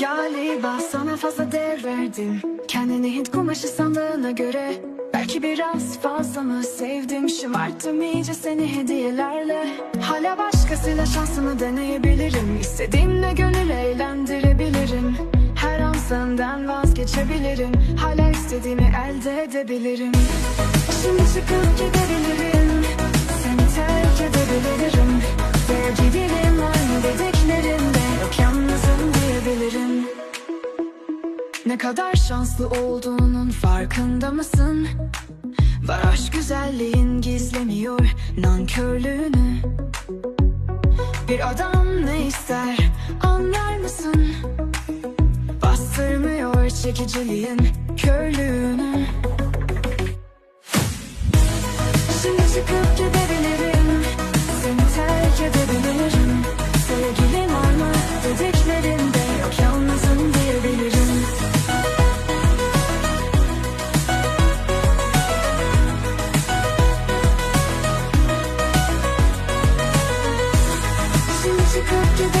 Galiba sana fazla değer verdim. Kendini Hint kumaşı sandığına göre Belki biraz fazla mı sevdim? Şımarttım iyice seni hediyelerle. Hala başkasıyla şansımı deneyebilirim. İstediğimle gönül eğlendirebilirim. Her an senden vazgeçebilirim. Hala istediğimi elde edebilirim. Şimdi çıkıp gidebilirim ne kadar şanslı olduğunun farkında mısın? Var aşk güzelliğin gizlemiyor nankörlüğünü Bir adam ne ister anlar mısın? Bastırmıyor çekiciliğin körlüğünü Şimdi çıkıp gidebilirim she could do